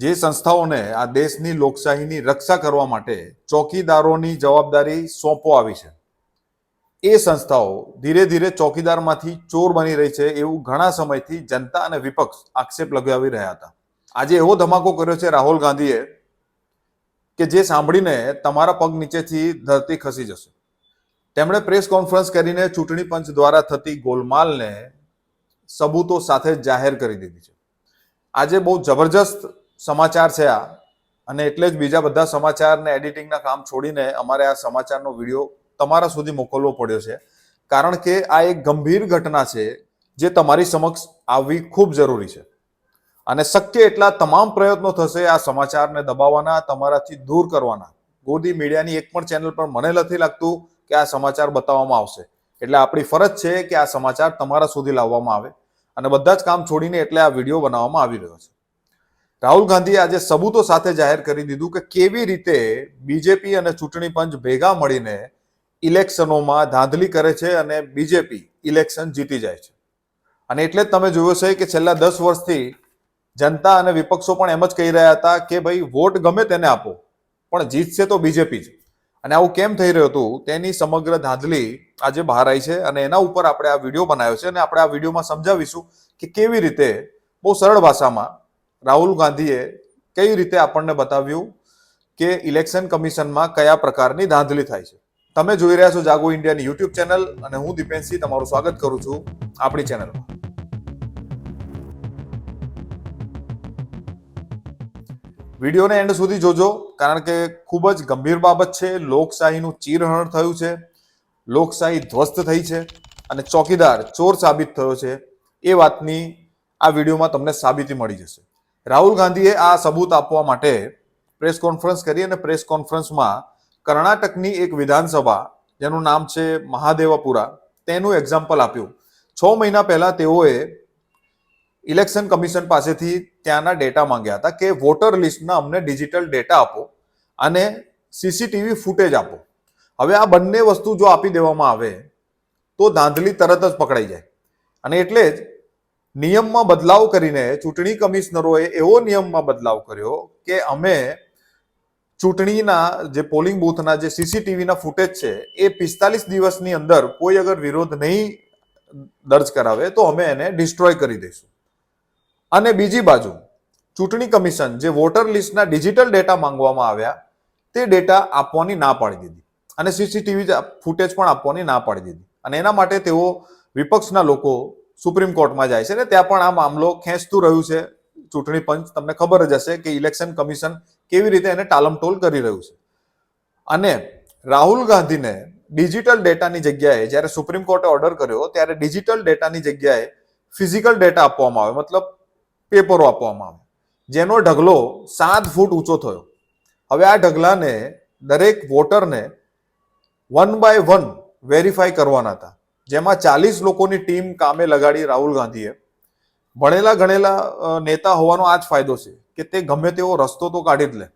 જે સંસ્થાઓને આ દેશની લોકશાહીની રક્ષા કરવા માટે ચોકીદારોની જવાબદારી સોંપો આવી છે. એ સંસ્થાઓ ધીરે ધીરે ચોકીદારમાંથી ચોર બની રહી છે એવું ઘણા સમયથી જનતા અને વિપક્ષ આક્ષેપ લગાવી રહ્યા હતા. આજે એવો ધમાકો કર્યો છે રાહુલ ગાંધીએ કે જે સાંભળીને તમારા પગ નીચેથી ધરતી ખસી જશે. તેમણે પ્રેસ કોન્ફરન્સ કરીને ચૂંટણી પંચ દ્વારા થતી ગોલમાલને સબૂતો સાથે જાહેર કરી દીધી છે. આજે બહુ જબરજસ્ત સમાચાર છે આ. અને એટલે જ બીજા બધા સમાચારને એડિટિંગના કામ છોડીને અમારે આ સમાચારનો વીડિયો તમારા સુધી મોકલવો પડ્યો છે. કારણ કે આ એક ગંભીર ઘટના છે જે તમારી સમક્ષ આવવી ખૂબ જરૂરી છે. અને શક્ય એટલા તમામ પ્રયત્નો થશે આ સમાચારને દબાવવાના, તમારાથી દૂર કરવાના. ગોદી મીડિયાની એક પણ ચેનલ પર મને નથી લાગતું કે આ સમાચાર બતાવવામાં આવશે. એટલે આપણી ફરજ છે કે આ સમાચાર તમારા સુધી લાવવામાં આવે. અને બધા જ કામ છોડીને એટલે આ વીડિયો બનાવવામાં આવી રહ્યો છે. રાહુલ ગાંધીએ આજે સબૂતો સાથે જાહેર કરી દીધું કે કેવી રીતે બીજેપી અને ચૂંટણી પંચ ભેગા મળીને ઇલેક્શનોમાં ધાંધલી કરે છે અને બીજેપી ઇલેક્શન જીતી જાય છે. અને એટલે જ તમે જોયું છે કે છેલ્લા દસ વર્ષથી જનતા અને વિપક્ષો પણ એમ જ કહી રહ્યા હતા કે ભાઈ, વોટ ગમે તેને આપો, પણ જીતશે તો બીજેપી જ. અને આવું કેમ થઈ રહ્યું હતું? તેની સમગ્ર ધાંધલી આજે બહાર આવી છે અને એના ઉપર આપણે આ વીડિયો બનાવ્યો છે અને આપણે આ વિડીયોમાં સમજાવીશું કે કેવી રીતે બહુ સરળ ભાષામાં રાહુલ ગાંધીએ કઈ રીતે આપણને બતાવ્યું કે ઇલેક્શન કમિશનમાં કયા પ્રકારની ધાંધલી થાય છે? તમે જોઈ રહ્યા છો જાગો ઇન્ડિયાની યુટ્યુબ ચેનલ અને હું દીપેન્દ્રસિંહ તમારું સ્વાગત કરું છું આપણી ચેનલમાં. વિડીયોને એન્ડ સુધી જોજો, કારણ કે ખૂબ જ ગંભીર બાબત છે. લોકશાહીનું ચીરહરણ થયું છે. લોકશાહી ધ્વસ્ત થઈ છે અને ચોકીદાર ચોર સાબિત થયો છે. એ વાતની આ વિડીયોમાં તમને સાબિતી મળી જશે. રાહુલ ગાંધીએ આ સબૂત આપવા માટે પ્રેસ કોન્ફરન્સ કરી અને પ્રેસ કોન્ફરન્સમાં કર્ણાટકની એક વિધાનસભા, જેનું નામ છે મહાદેવપુરા, તેનું એક્ઝામ્પલ આપ્યું. છ મહિના પહેલા તેઓએ ઇલેક્શન કમિશન પાસેથી ત્યાંના ડેટા માંગ્યા હતા કે વોટર લિસ્ટના અમને ડિજિટલ ડેટા આપો અને સીસીટીવી ફૂટેજ આપો. હવે આ બંને વસ્તુ જો આપી દેવામાં આવે, તો ધાંધલી તરત જ પકડાઈ જાય. અને એટલે જ નિયમમાં બદલાવ કરીને ચૂંટણી કમિશનરોએ એવો નિયમમાં બદલાવ કર્યો કે અમે ચૂંટણીના જે પોલિંગ બૂથના જે સીસીટીવીના ફૂટેજ છે, એ પિસ્તાલીસ દિવસની અંદર કોઈ અગર વિરોધ નહીં દર્જ કરાવે તો અમે એને ડિસ્ટ્રોય કરી દઈશું. અને બીજી બાજુ, ચૂંટણી કમિશન જે વોટર લિસ્ટના ડિજિટલ ડેટા માંગવામાં આવ્યા, તે ડેટા આપવાની ના પાડી દીધી. અને સીસીટીવી ફૂટેજ પણ આપવાની ના પાડી દીધી. અને એના માટે તેઓ વિપક્ષના લોકો સુપ્રીમ કોર્ટમાં જાય છે ને ત્યાં પણ આ મામલો ખેંચતું રહ્યું છે. ચૂંટણી પંચ, તમને ખબર જ હશે કે ઇલેક્શન કમિશન કેવી રીતે એને ટાલમટોલ કરી રહ્યું છે. અને રાહુલ ગાંધીને ડિજિટલ ડેટાની જગ્યાએ જ્યારે સુપ્રીમ કોર્ટે ઓર્ડર કર્યો ત્યારે ડિજિટલ ડેટાની જગ્યાએ ફિઝિકલ ડેટા આપવામાં આવે મતલબ પેપરો આપવામાં આવે જેનો ઢગલો સાત ફૂટ ઊંચો થયો. હવે આ ઢગલાને દરેક વોટરને વન બાય વન વેરીફાઈ કરવાના હતા. જેમાં ચાલીસ લોકોની ટીમ કામે લગાડી રાહુલ ગાંધીએ. ભણેલા ગણેલા નેતા હોવાનો આ જ ફાયદો છે કે તે ગમે તેવો રસ્તો તો કાઢી જ લે.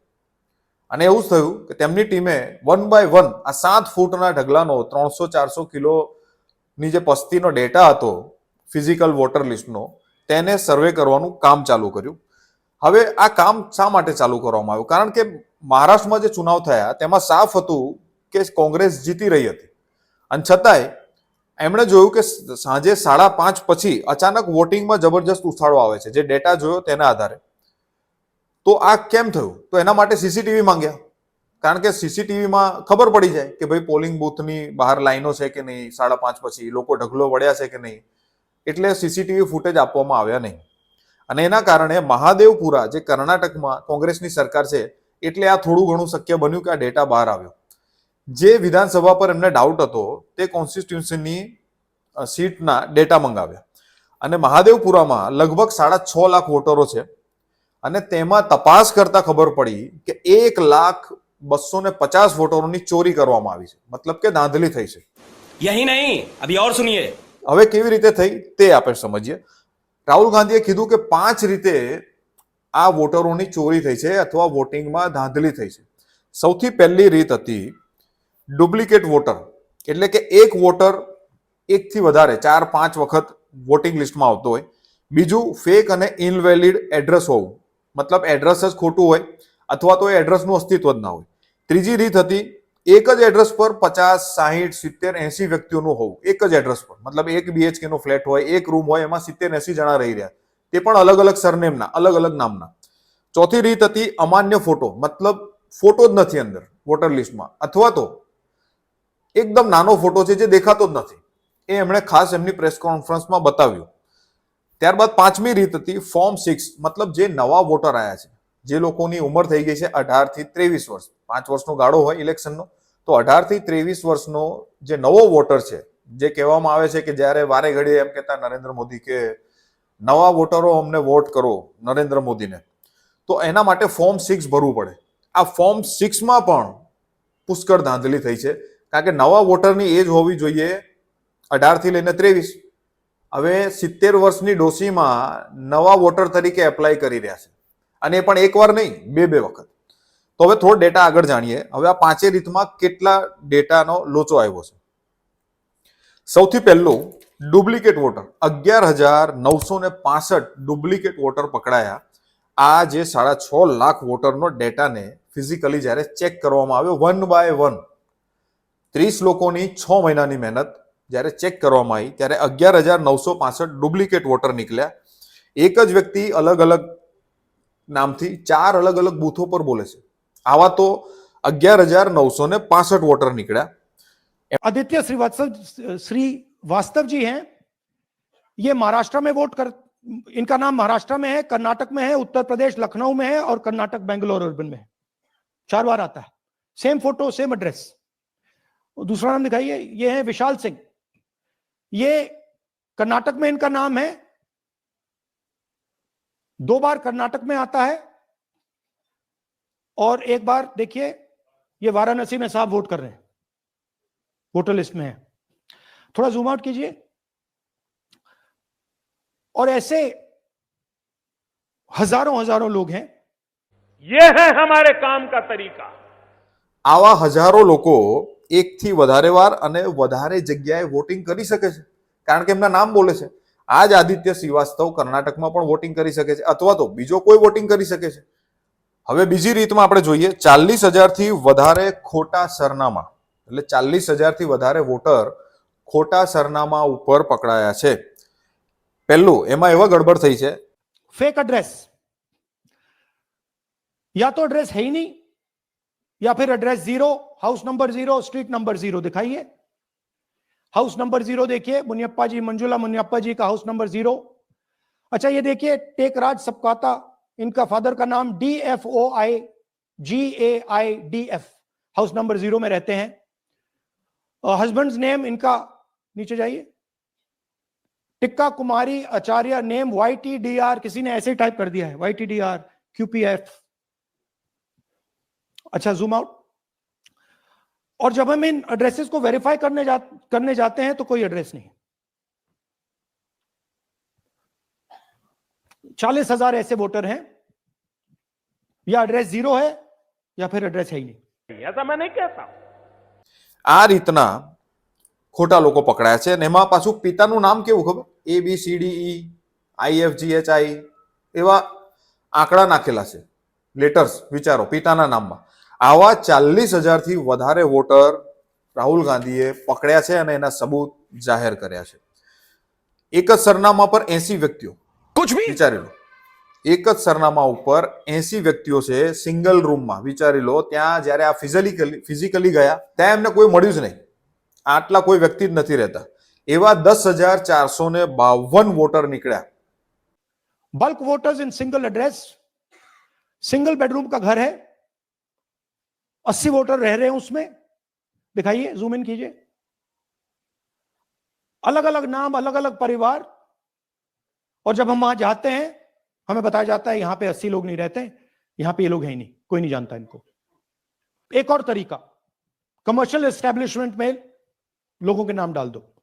અને એવું જ થયું કે તેમની ટીમે વન બાય વન આ સાત ફૂટના ઢગલાનો ત્રણસો ચારસો કિલોની જે પસ્તીનો ડેટા હતો, ફિઝિકલ વોટર લિસ્ટનો, તેને સર્વે કરવાનું કામ ચાલુ કર્યું. હવે આ કામ શા માટે ચાલુ કરવામાં આવ્યું? કારણ કે મહારાષ્ટ્રમાં જે ચુનાવ થયા, તેમાં સાફ હતું કે કોંગ્રેસ જીતી રહી હતી. અને છતાંય એમણે જોયું કે સાંજે સાડા પાંચ પછી અચાનક વોટિંગમાં જબરજસ્ત ઉછાળો આવે છે. જે ડેટા જોયો તેના આધારે. તો આ કેમ થયું? તો એના માટે સીસીટીવી માંગ્યા. કારણ કે સીસીટીવીમાં ખબર પડી જાય કે ભાઈ પોલિંગ બૂથની બહાર લાઈનો છે કે નહીં, સાડા પાંચ પછી લોકો ઢગલો વળ્યા છે કે નહીં. એટલે સીસીટીવી ફૂટેજ આપવામાં આવ્યા નહીં. અને એના કારણે મહાદેવપુરા, જે કર્ણાટકમાં કોંગ્રેસની સરકાર છે, એટલે આ થોડું ઘણું શક્ય બન્યું કે આ ડેટા બહાર આવ્યો. જે વિધાનસભા પર એમને ડાઉટ હતો તે કોન્સ્ટિટ્યુન્સીની સીટના ડેટા મંગાવ્યા. અને મહાદેવપુરામાં લગભગ સાડા છ લાખ વોટરો છે. અને તેમાં તપાસ કરતા ખબર પડી કે એક લાખ બસો ને પચાસ વોટરોની ચોરી કરવામાં આવી છે. મતલબ કે ધાંધલી થઈ છે. યહી નહીં અભી ઓર સુનિયે. હવે કેવી રીતે થઈ તે આપણે સમજીએ. રાહુલ ગાંધીએ કીધું કે પાંચ રીતે આ વોટરોની ચોરી થઈ છે અથવા વોટિંગમાં ધાંધલી થઈ છે. સૌથી પહેલી રીત હતી ડુપ્લિકેટ વોટર. એટલે કે એક વોટર એકથી વધારે, ચાર, પાંચ વખત વોટિંગ લિસ્ટમાં આવતો હોય. બીજું ફેક અને ઇનવેલિડ એડ્રેસ હોવું. મતલબ એડ્રેસ જ ખોટું હોય, અથવા તો એ એડ્રેસનું અસ્તિત્વ જ ના હોય. ત્રીજી રીત હતી, એક જ એડ્રેસ પર પચાસ, સાહીઠ, સિત્તેર, એસી વ્યક્તિઓનું હોવું. એક જ એડ્રેસ પર. મતલબ એક બીએચકે નો ફ્લેટ હોય, એક રૂમ હોય, એમાં સિત્તેર, એસી જણા રહી રહ્યા. તે પણ અલગ અલગ સરનેમના અલગ અલગ નામના. ચોથી રીત હતી, અમાન્ય ફોટો મતલબ ફોટો જ નથી અંદર વોટર લિસ્ટમાં અથવા તો એકદમ નાનો ફોટો છે જે દેખાતો જ નથી. એ એમણે ખાસ એમની પ્રેસ કોન્ફરન્સમાં બતાવ્યું. ત્યારબાદ પાંચમી રીત હતી ફોર્મ સિક્સ, મતલબ જે નવા વોટર આવ્યા છે. જે લોકોની ઉંમર થઈ ગઈ છે અઢારથી ત્રેવીસ વર્ષ. પાંચ વર્ષનો ગાળો હોય ઇલેક્શનનો. તો અઢારથી ત્રેવીસ વર્ષનો જે નવો વોટર છે, જે કહેવામાં આવે છે કે જ્યારે વારે ઘડીએ એમ કહેતા નરેન્દ્ર મોદી કે, નવા વોટરો અમને વોટ કરો નરેન્દ્ર મોદીને. તો એના માટે ફોર્મ સિક્સ ભરવું પડે. આ ફોર્મ સિક્સમાં પણ પુષ્કળ ધાંધલી થઈ છે. કારણ કે નવા વોટરની એજ હોવી જોઈએ, અઢારથી લઈને ત્રેવીસ. હવે સિત્તેર વર્ષની ડોસીમાં નવા વોટર તરીકે એપ્લાય કરી રહ્યા છે. અને એ પણ એકવાર નહીં, બે બે વખત. તો હવે થોડો ડેટા આગળ જાણીએ. હવે આ પાંચે રીતમાં કેટલા ડેટાનો લોચો આવ્યો છે. સૌથી પહેલું, ડુપ્લિકેટ વોટર. અગિયાર હજાર નવસો ને પાસઠ ડુપ્લિકેટ વોટર પકડાયા. આ જે સાડા છ લાખ વોટરનો ડેટાને ફિઝિકલી જ્યારે ચેક કરવામાં આવ્યો વન બાય વન. ત્રીસ લોકોની છ મહિનાની મહેનત જ્યારે ચેક કરવામાં આવી ત્યારે અગિયાર હજાર નવસો પાસઠ ડુપ્લિકેટ વોટર નીકળ્યા એક જ વ્યક્તિ અલગ અલગ નામથી ચાર અલગ અલગ બૂથો પર બોલે છે આવા તો અગિયાર હજાર નવસો ને પાસઠ વોટર નીકળ્યા आदित्य श्रीवास्तव श्री वास्तव जी हैं ये महाराष्ट्र में वोट कर इनका नाम महाराष्ट्र में है कर्नाटक में है उत्तर प्रदेश लखनऊ में है और कर्नाटक बेंगलोर अर्बन में है चार बार आता है सेम फोटो सेम एड्रेस दूसरा नाम दिखाइए ये है विशाल सिंह। ये कर्नाटक में इनका नाम है। दो बार कर्नाटक में आता है और एक बार देखिए ये वाराणसी में साहब वोट कर रहे हैं। वोटर लिस्ट में है। थोड़ा जूम आउट कीजिए। और ऐसे हज़ारों हज़ारों लोग हैं। ये है हमारे काम का तरीका। आवा हज़ारों लोगों એકથી વધારે વાર અને વધારે જગ્યાએ વોટિંગ કરી શકે છે. કારણ કે એમના નામ બોલે છે. આ જ આદિત્ય શ્રીવાસ્તવ કર્ણાટકમાં પણ વોટિંગ કરી શકે છે અથવા તો બીજો કોઈ વોટિંગ કરી શકે છે. હવે બીજી રીતમાં આપણે જોઈએ ચાલીસ હજારથી વધારે ખોટા સરનામા. એટલે ચાલીસ હજારથી વધારે વોટર ખોટા સરનામા ઉપર પકડાયા છે. પહેલું, એમાં એવા ગડબડ થઈ છે. ફેક એડ્રેસ યા તો એડ્રેસ હૈ નહીં. या फिर address zero house number zero street number zero दिखाइए। हाउस नंबर ज़ीरो देखिए, मुनियप्पा जी, मंजुला मुनियप्पा जी का हाउस नंबर ज़ीरो अच्छा ये देखिए, टेकराज सबकाता, इनका फादर का नाम D F O I G A I D F house number zero में रहते हैं। हस्बैंड नेम इनका, नीचे जाइए। Tikka Kumari Acharya name Y T D R किसी ने ऐसे ही टाइप कर दिया है Y T D R QPF अच्छा जूम आउट और जब हम इन एड्रेसेस को वेरीफाई करने जा करने जाते हैं तो कोई एड्रेस नहीं चालीस हजार ऐसे वोटर हैं या एड्रेस जीरो है या फिर एड्रेस है ही नहीं ऐसा मैं नहीं कहता हूं આ રીતના ખોટા લોકો પકડાયા છે અને એમાં પાછું પિતાનું નામ કેવું ખબર A B C D E I F G H I એવા આંકડા નાખેલા છે લેટર્સ વિચારો પિતાના નામમાં આવા ચાલીસ હજારથી વધારે વોટર રાહુલ ગાંધીએ પકડ્યા છે અને એના સબૂત જાહેર કર્યા છે એક જ સરનામા પર એસી વ્યક્તિઓ कुछ भी વિચારી લો એક જ સરનામા ઉપર એસી વ્યક્તિઓ છે સિંગલ રૂમમાં વિચારી લો ત્યાં જ્યારે આ ફિઝિકલી ફિઝિકલી ગયા ત્યાં એમને કોઈ મળ્યું જ નહીં આટલા કોઈ વ્યક્તિ જ નથી રહેતા એવા દસ હજાર ચારસો ને બાવન વોટર નીકળ્યા bulk voters in single address single bedroom का घर है अस्सी वोटर रह रहे हैं उसमें। दिखाइए जूम इन कीजिए। अलग अलग नाम अलग अलग परिवार। और जब हम वहाँ जाते हैं, हमें बताया जाता है यहाँ पे अस्सी लोग नहीं रहते, यहाँ पे ये लोग हैं नहीं, कोई नहीं जानता इनको। एक और तरीका कमर्शियल एस्टेब्लिशमेंट में लोगों के नाम डाल दो।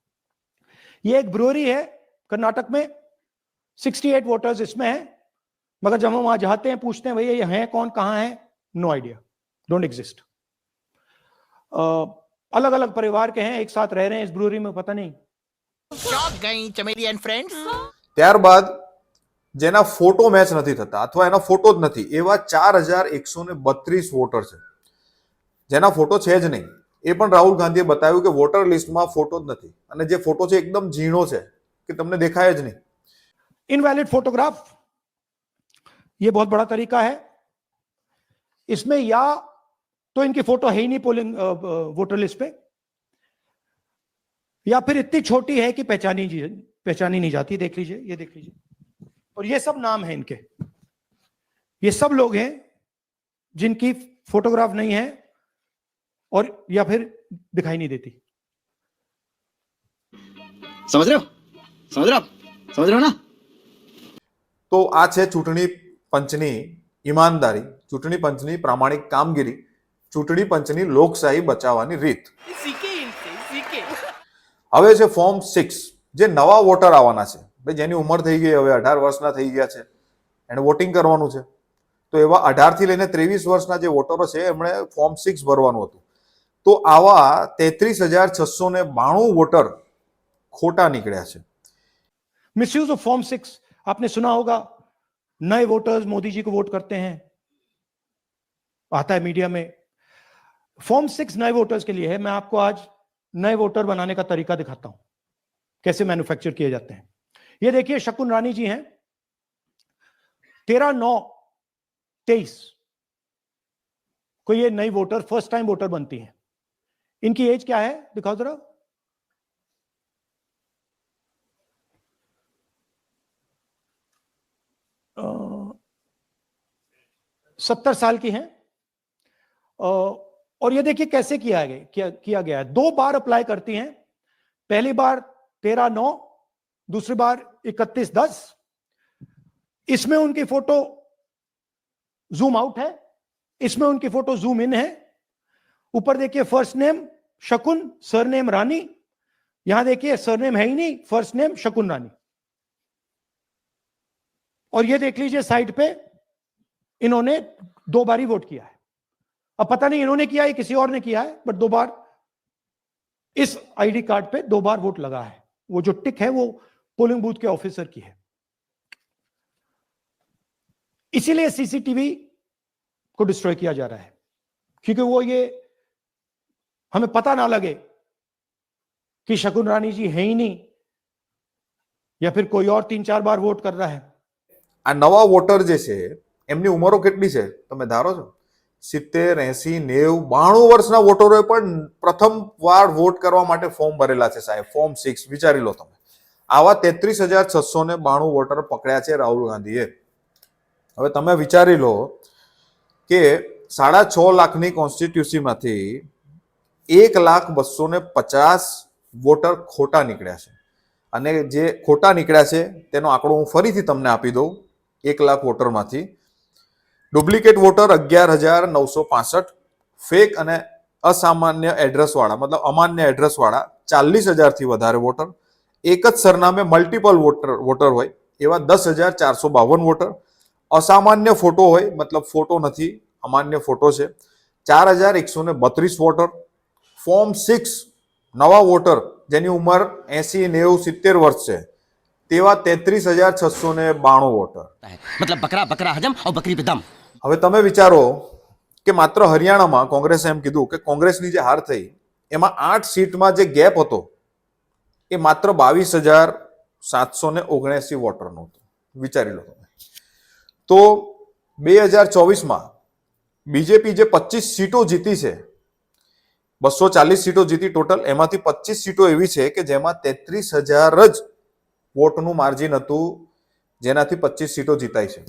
ये एक ब्रोरी है, कर्नाटक में 68 वोटर्स इसमें है, मगर जब हम वहाँ जाते हैं, पूछते हैं, भैया, ये हैं कौन, कहाँ है? नो आइडिया डोंट एग्जिस्ट अलग अलग परिवार के हैं एक साथ रह रहे हैं इस ब्रूरी में पता नहीं शॉक गई चमेली एंड फ्रेंड्स ત્યારબાદ જેના ફોટો મેચ નથી થતા અથવા એના ફોટો જ નથી એવા ચાર હજાર એકસો ને બત્રીસ વોટર છે જેના ફોટો છે જ નહીં એ પણ રાહુલ ગાંધીએ બતાવ્યું કે વોટર લિસ્ટમાં ફોટો જ નથી અને જે ફોટો છે એકદમ ઝીણો છે કે તમને દેખાય જ નહીં इनवैलिड फोटोग्राफ ये बहुत बड़ा तरीका है इसमें या तो इनकी फोटो है ही नहीं पोलिंग वोटर लिस्ट पे या फिर इतनी छोटी है कि पहचानी जी- पहचानी नहीं जाती देख लीजिए ये देख लीजिए और ये सब नाम है इनके ये सब लोग हैं जिनकी फोटोग्राफ नहीं है और या फिर दिखाई नहीं देती समझ रहे हो समझ रहे हो आप समझ रहे हो ना તો આ છે ચૂંટણી પંચની ઈમાનદારી ચૂંટણી પંચની પ્રામાણિક કામગીરી ચૂંટણી પંચની લોકશાહી બચાવવાની રીત હવે છે ફોર્મ સિક્સ જે નવા વોટર આવવાના છે ભાઈ જેની ઉંમર થઈ ગઈ હવે અઢાર વર્ષના થઈ ગયા છે એને વોટિંગ કરવાનું છે તો એવા અઢારથી લઈને ત્રેવીસ વર્ષના જે વોટરો છે એમણે ફોર્મ સિક્સ ભરવાનું હતું તો આવા તેત્રીસ હજાર છસો ને બાણું વોટર ખોટા નીકળ્યા છે मिसयूज ऑफ फॉर्म सिक्स आपने सुना होगा नए वोटर्स मोदी जी को वोट करते हैं आता है मीडिया में फॉर्म सिक्स नए वोटर्स के लिए है। मैं आपको आज नए वोटर बनाने का तरीका दिखाता हूँ, कैसे मैन्युफैक्चर किए जाते हैं। ये देखिए, शकुन रानी जी हैं। तेरह नौ तेईस को ये नई वोटर फ़र्स्ट टाइम वोटर बनती हैं। इनकी एज क्या है? दिखाओ जरा। सत्तर साल की हैं। और ये देखिए कैसे किया गया किया, किया गया है। दो बार अप्लाई करती हैं। पहली बार तेरह नौ दूसरी बार इकतीस दस। इसमें उनकी फ़ोटो जूम आउट है। इसमें उनकी फ़ोटो जूम इन है। ऊपर देखिए first name Shakun surname Rani. यहाँ देखिए सरनेम है ही नहीं फ़र्स्ट नेम शकुन रानी। और ये देख लीजिए साइड पे इन्होंने दो बार वोट किया है। अब पता नहीं इन्होंने किया है किसी और ने किया है बट दो बार इस आईडी कार्ड पे दो बार वोट लगा है वो जो टिक है वो पोलिंग बूथ के ऑफिसर की है इसीलिए सीसीटीवी को डिस्ट्रॉय किया जा रहा है क्योंकि वो ये हमें पता ना लगे कि शकुन रानी जी है ही नहीं या फिर कोई और तीन चार बार वोट कर रहा है આ નવા વોટર જે છે એમની ઉંમરો કેટલી છે તમે ધારો છો સિત્તેર, એસી, નેવ, બાણું વર્ષના વોટરોએ પણ પ્રથમ વાર વોટ કરવા માટે ફોર્મ ભરેલા છે સાહેબ. ફોર્મ સિક્સ, વિચારી લો તમે. આવા તેત્રીસ હજાર છસો ને બાણું વોટર પકડ્યા છે રાહુલ ગાંધીએ. હવે તમે વિચારી લો કે સાડા છ લાખની કોન્સ્ટિટ્યુસીમાંથી એક લાખ બસો ને પચાસ વોટર ખોટા નીકળ્યા છે. અને જે ખોટા નીકળ્યા છે, તેનો આંકડો હું ફરીથી તમને આપી દઉં. એક લાખ વોટરમાંથી ડુપ્લિકેટ વોટર અગિયાર હજાર નવસો પાસઠ, ફેક અને અસામાન્ય એડ્રેસવાળા, મતલબ અમાન્ય એડ્રેસવાળા ચાલીસ હજારથી વધારે વોટર. એક જ સરનામે મલ્ટિપલ વોટર વોટર હોય, એવા દસ હજાર ચારસો બાવન વોટર. અસામાન્ય ફોટો હોય, મતલબ ફોટો નથી, અમાન્ય ફોટો છે. ચાર હજાર એકસો ને બત્રીસ વોટર. ફોર્મ સિક્સ, નવા વોટર, જેની ઉંમર એસી નેવું સિત્તેર વર્ષ છે. તેવા તેત્રીસ હજાર છસો ને બાણું વોટર. મતલબ બકરા બકરા હજમ બકરી દમ. હવે તમે વિચારો કે માત્ર હરિયાણામાં કોંગ્રેસે એમ કીધું કે કોંગ્રેસની જે હાર થઈ, એમાં આઠ સીટમાં જે ગેપ હતો, એ માત્ર બાવીસ હજાર સાતસો ને ઓગણસી વોટરનો હતો. વિચારી લો તમે. તો બે હજાર ચોવીસમાં બીજેપી જે પચીસ સીટો જીતી છે, બસો ચાલીસ સીટો જીતી ટોટલ, એમાંથી પચીસ સીટો એવી છે કે જેમાં તેત્રીસ હજાર જ વોટનું માર્જિન હતું, જેનાથી પચીસ સીટો જીતાઈ છે.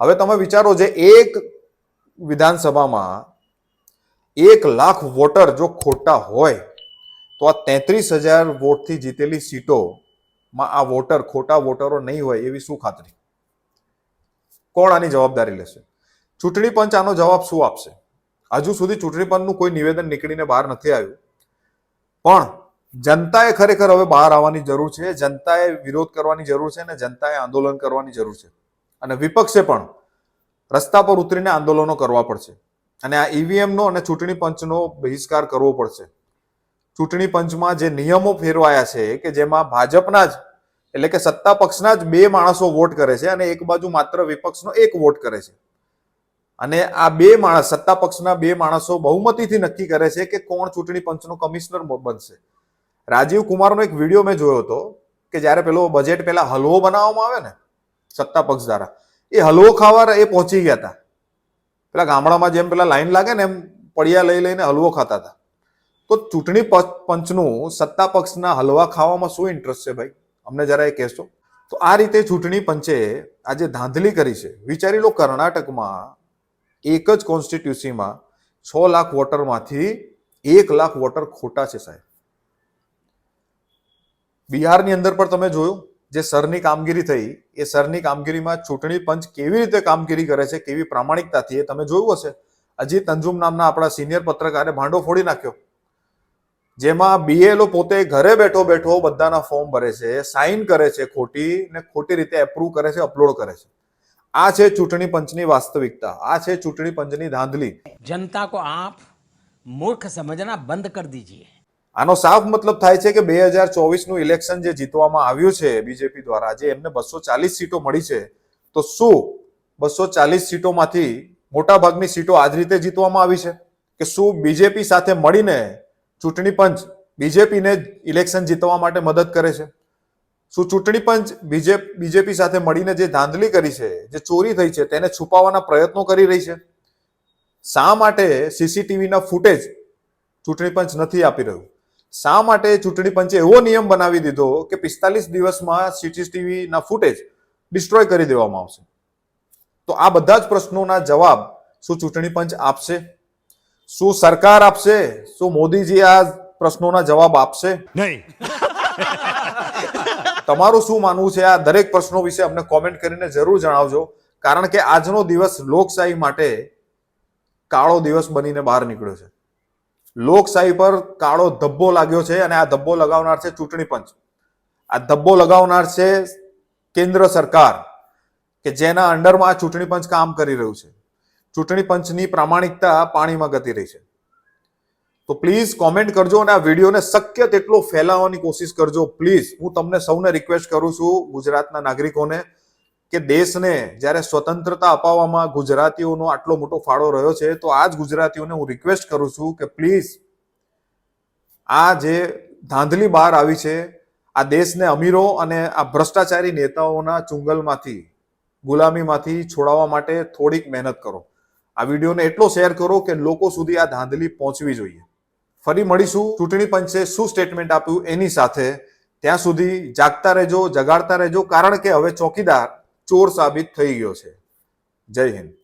હવે તમે વિચારો જે એક વિધાનસભામાં એક લાખ વોટર જો ખોટા હોય, તો આ તેત્રીસ હજાર વોટથી જીતેલી સીટોમાં આ વોટર ખોટા વોટરો નહીં હોય એવી શું ખાતરી? કોણ આની જવાબદારી લેશે? ચૂંટણી પંચ આનો જવાબ શું આપશે? હજુ સુધી ચૂંટણી પંચનું કોઈ નિવેદન નીકળીને બહાર નથી આવ્યું. પણ જનતાએ ખરેખર હવે બહાર આવવાની જરૂર છે, જનતાએ વિરોધ કરવાની જરૂર છે અને જનતાએ આંદોલન કરવાની જરૂર છે. અને વિપક્ષે પણ રસ્તા પર ઉતરીને આંદોલનો કરવા પડશે. અને આ ઈવીએમનો અને ચૂંટણી પંચનો બહિષ્કાર કરવો પડશે. ચૂંટણી પંચમાં જે નિયમો ફેરવાયા છે કે જેમાં ભાજપના જ એટલે કે સત્તા પક્ષના જ બે માણસો વોટ કરે છે અને એક બાજુ માત્ર વિપક્ષનો એક વોટ કરે છે. અને આ બે માણસ, સત્તા પક્ષના બે માણસો બહુમતીથી નક્કી કરે છે કે કોણ ચૂંટણી પંચનો કમિશનર બનશે. રાજીવ કુમારનો એક વીડિયો મેં જોયો હતો કે જ્યારે પેલો બજેટ પહેલા હલવો બનાવવામાં આવે ને સત્તા પક્ષ દ્વારા એ હલવો ખાવા એ પહોંચી ગયા હતા. પેલા ગામડામાં જેમ પેલા લાઈન લાગે ને એમ પડિયા લઈ લઈને હલવો ખાતા હતા. તો ચૂંટણી પંચનું સત્તા પક્ષના હલવા ખાવામાં શું ઇન્ટરેસ્ટ છે ભાઈ? અમને જરા એ કહેશો. તો આ રીતે ચૂંટણી પંચે આજે ધાંધલી કરી છે. વિચારી લો કર્ણાટકમાં એક જ કોન્સ્ટિટ્યુસીમાં છ લાખ વોટરમાંથી એક લાખ વોટર ખોટા છે સાહેબ. બિહારની અંદર પણ તમે જોયું? જે સરની કામગીરી થઈ, એ સરની કામગીરીમાં ચૂંટણી પંચ કેવી રીતે કામગીરી કરે છે, કેવી પ્રામાણિકતાથી એ તમે જોયું હશે. અજીત અંજુમ નામના આપણા સિનિયર પત્રકારે ભાંડો ફોડી નાખ્યો. જેમાં બીએલઓ પોતે ઘરે બેઠો બેઠો બધાના ફોર્મ ભરે છે સાઇન કરે છે ખોટી ને ખોટી રીતે એપ્રુવ કરે છે અપલોડ કરે છે. આ છે ચૂંટણી પંચની વાસ્તવિકતા, આ છે ચૂંટણી પંચની ધાંધલી. જનતા કો આપ મૂર્ખ સમજના બંધ કર દીજીએ. આનો સાફ મતલબ થાય છે કે બે હજાર ચોવીસનું ઇલેક્શન જે જીતવામાં આવ્યું છે બીજેપી દ્વારા, જે એમને બસો ચાલીસ સીટો મળી છે, તો શું બસો ચાલીસ સીટોમાંથી મોટાભાગની સીટો આ જ રીતે જીતવામાં આવી છે? કે શું બીજેપી સાથે મળીને ચૂંટણી પંચ બીજેપીને ઇલેક્શન જીતવા માટે મદદ કરે છે? શું ચૂંટણી પંચ બીજે, બીજેપી સાથે મળીને જે ધાંધલી કરી છે, જે ચોરી થઈ છે, તેને છુપાવવાના પ્રયત્નો કરી રહી છે? શા માટે સીસીટીવીના ફૂટેજ ચૂંટણી પંચ નથી આપી રહ્યું? શા માટે ચૂંટણી પંચે એવો નિયમ બનાવી દીધો કે પિસ્તાલીસ દિવસમાં સીસીટીવી ના ફૂટેજ ડિસ્ટ્રોય કરી દેવામાં આવશે? તો આ બધા જ પ્રશ્નોના જવાબ શું ચૂંટણી પંચ આપશે? શું સરકાર આપશે? શું મોદીજી આ પ્રશ્નોના જવાબ આપશે? નહીં. તમારું શું માનવું છે? આ દરેક પ્રશ્નો વિશે અમને કોમેન્ટ કરીને જરૂર જણાવજો. કારણ કે આજનો દિવસ લોકશાહી માટે કાળો દિવસ બનીને બહાર નીકળ્યો છે. લોકશાહી પર કાળો ધબ્બો લાગ્યો છે અને આ ધબ્બો લગાવનાર છે ચૂંટણી પંચ. આ ધબ્બો લગાવનાર છે કેન્દ્ર સરકાર કે જેના અંડરમાં આ ચૂંટણી પંચ કામ કરી રહ્યું છે. ચૂંટણી પંચની પ્રામાણિકતા પાણીમાં ગતી રહી છે. તો પ્લીઝ કોમેન્ટ કરજો અને આ વિડીયોને શક્ય તેટલો ફેલાવવાની કોશિશ કરજો. પ્લીઝ હું તમને સૌને રિક્વેસ્ટ કરું છું ગુજરાતના નાગરિકોને કે દેશને જ્યારે સ્વતંત્રતા અપાવવામાં ગુજરાતીઓનો આટલો મોટો ફાળો રહ્યો છે, તો આ જ ગુજરાતીઓને હું રિક્વેસ્ટ કરું છું કે પ્લીઝ આ જે ધાંધલી બહાર આવી છે, આ દેશને અમીરો અને આ ભ્રષ્ટાચારી નેતાઓના ચુંગલમાંથી, ગુલામીમાંથી છોડાવવા માટે થોડીક મહેનત કરો. આ વિડીયોને એટલો શેર કરો કે લોકો સુધી આ ધાંધલી પહોંચવી જોઈએ. ફરી મળીશું. ચૂંટણી પંચે શું સ્ટેટમેન્ટ આપ્યું એની સાથે. ત્યાં સુધી જાગતા રહેજો, જગાડતા રહેજો, કારણ કે હવે ચોકીદાર ચોર સાબિત થઈ ગયો છે. જય હિન્દ.